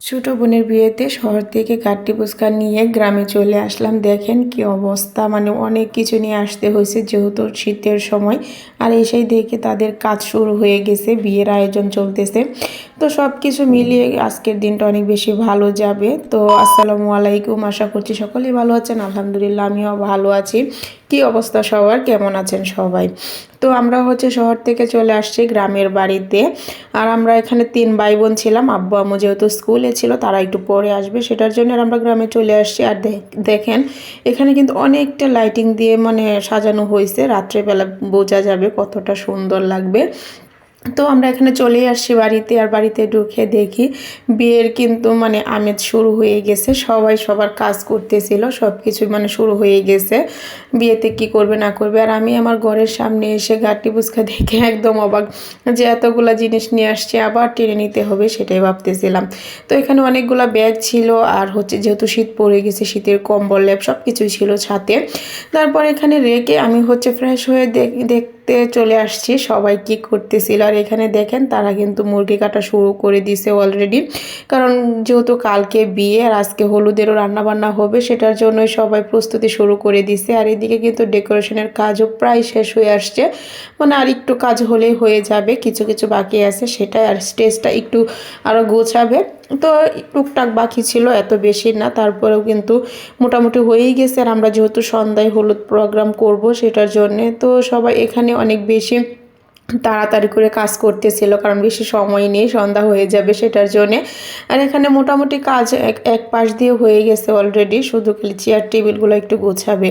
ছোট বোনের বিয়েতে শহর থেকে কাটটি পুচকা নিয়ে গ্রামে চলে আসলাম। দেখেন কি অবস্থা মানে অনেক কিছু নিয়ে আসতে হয়েছে যেহেতু শীতের সময়। আর এসেই দেখে তাদের কাজ শুরু হয়ে গেছে, বিয়ের আয়োজন চলতেছে। তো সব কিছু মিলিয়ে আজকের দিনটা অনেক বেশি ভালো যাবে। তো আসসালামু আলাইকুম, আশা করছি সকলেই ভালো আছেন। আলহামদুলিল্লাহ, আমিও ভালো আছি। কি অবস্থা সবার? কেমন আছেন সবাই? তো আমরা হচ্ছে শহর থেকে চলে আসছি গ্রামের বাড়িতে। আর আমরা এখানে তিন ভাই বোন ছিলাম। আব্বু আম্মু যেহেতু স্কুলে ছিল, তারা একটু পরে আসবে। সেটার জন্য আমরা গ্রামে চলে আসছি। আর দেখেন, এখানে কিন্তু অনেকটা লাইটিং দিয়ে মানে সাজানো হয়েছে। রাত্রেবেলা বোঝা যাবে কতটা সুন্দর লাগবে। তো আমরা এখানে চলে আসছি বাড়িতে আর বাড়িতে ঢুকে দেখি বিয়ের কিন্তু মানে আমেজ শুরু হয়ে গেছে। সবাই সবার কাজ করতেছিল সব কিছু মানে শুরু হয়ে গেছে। বিয়েতে কি করবে না করবে? আর আমি আমার ঘরের সামনে এসে গাটি বুসকা দেখে একদম অবাক যে এতগুলা জিনিস নিয়ে আসছে, আবার টেনে নিতে হবে সেটাই ভাবতেছিলাম। তো এখানে অনেকগুলো ব্যাগ ছিল আর হচ্ছে যেহেতু শীত পড়ে গেছে, শীতের কম্বল, ল্যাপ সব কিছুই ছিল ছাতে। তারপর এখানে রেখে আমি হচ্ছে ফ্রেশ হয়ে দেখ দেখতে চলে আসছি, সবাই কি করতেছিল? আর এখানে দেখেন তারা কিন্তু মুরগি কাটা শুরু করে দিছে অলরেডি কারণ যেহেতু কালকে বিয়ে আর আজকে হলুদেরও রান্নাবান্না হবে, সেটার জন্যই সবাই প্রস্তুতি শুরু করে দিছে। আর এদিকে কিন্তু ডেকোরেশনের কাজও প্রায় শেষ হয়ে আসছে। মানে আর একটু কাজ হলেই হয়ে যাবে, কিছু কিছু বাকি আছে, সেটাই আর স্টেজটা একটু আরও গোছাবে। তো টুকটাক বাকি ছিল, এত বেশি না, তারপরেও কিন্তু মোটামুটি হয়েই গেছে। আর আমরা যেহেতু সন্ধ্যায় হলুদ প্রোগ্রাম করব সেটার জন্যে, তো সবাই এখানে অনেক বেশি তাড়াতাড়ি করে কাজ করতেছিল, কারণ বেশি সময় নেই, সন্ধ্যা হয়ে যাবে সেটার জন্যে। আর এখানে মোটামুটি কাজ এক এক পাশ দিয়ে হয়ে গেছে অলরেডি শুধু খালি চেয়ার টেবিলগুলো একটু গোছাবে।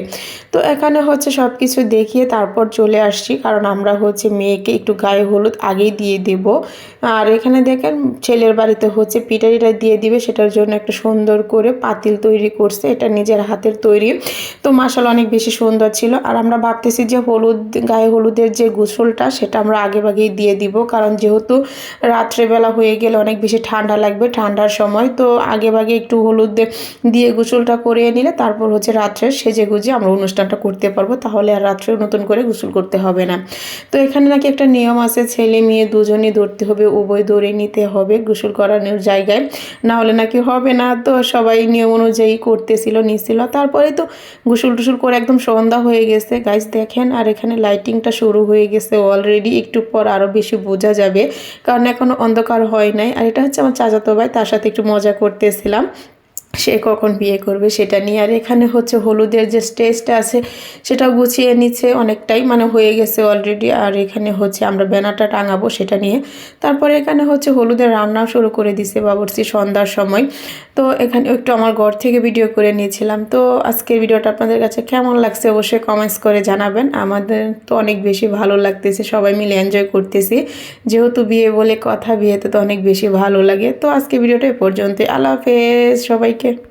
তো এখানে হচ্ছে সব কিছু দেখিয়ে তারপর চলে আসছি, কারণ আমরা হচ্ছে মেয়েকে একটু গায়ে হলুদ আগেই দিয়ে দেব। আর এখানে দেখেন ছেলের বাড়িতে হচ্ছে পিঠা টিটা দিয়ে দিবে, সেটার জন্য একটা সুন্দর করে পাতিল তৈরি করছে, এটা নিজের হাতের তৈরি। তো মাসাল অনেক বেশি সুন্দর ছিল। আর আমরা ভাবতেছি যে হলুদ, গায়ে হলুদের যে গোসলটা, সেটা আমরা আগে ভাগেই দিয়ে দিব, কারণ যেহেতু রাত্রেবেলা হয়ে গেলে অনেক বেশি ঠান্ডা লাগবে ঠান্ডার সময়, তো আগে ভাগে একটু হলুদ দিয়ে গোসলটা করে নিলে তারপর হচ্ছে রাত্রে সেজে গুজে আমরা অনুষ্ঠানটা করতে পারব, তাহলে আর রাত্রে নতুন করে গোসল করতে হবে না। তো এখানে নাকি একটা নিয়ম আছে, ছেলে মেয়ে দুজনেই ধরতে হবে, উভয় ধরে নিতে হবে গোসল করানোর জায়গায়, না হলে নাকি হবে না, তো সবাই নিয়ম অনুযায়ী করতেছিল নিছিল তারপরে তো গোসল টুসুল করে একদম সন্ধ্যা হয়ে গেছে। গাছ দেখেন, আর এখানে লাইটিংটা শুরু হয়ে গেছে অলরেডি একটু পর আরও বেশি বোঝা যাবে। কারণ এখনও অন্ধকার হয় নাই। আর এটা হচ্ছে আমার চাচাতো ভাই, তার সাথে একটু মজা করতেছিলাম। সে কখন বিয়ে করবে সেটা নিয়ে। আর এখানে হচ্ছে হলুদের যে স্টেজটা আছে, সেটাও গুছিয়ে নিচ্ছে, অনেকটাই মানে হয়ে গেছে অলরেডি আর এখানে হচ্ছে আমরা ব্যানারটা টাঙাবো সেটা নিয়ে। তারপরে এখানে হচ্ছে হলুদের রান্নাও শুরু করে দিছে বাবরসি সন্ধ্যার সময়। তো এখানে একটু আমার ঘর থেকে ভিডিও করে নিয়েছিলাম। তো আজকের ভিডিওটা আপনাদের কাছে কেমন লাগছে অবশ্যই কমেন্টস করে জানাবেন। আমাদের তো অনেক বেশি ভালো লাগতেছে, সবাই মিলে এনজয় করতেছি। যেহেতু বিয়ে বলে কথা, বিয়েতে তো অনেক বেশি ভালো লাগে। তো আজকে ভিডিওটা এ পর্যন্ত আল্লাহ হাফেজ, সবাইকে Danke.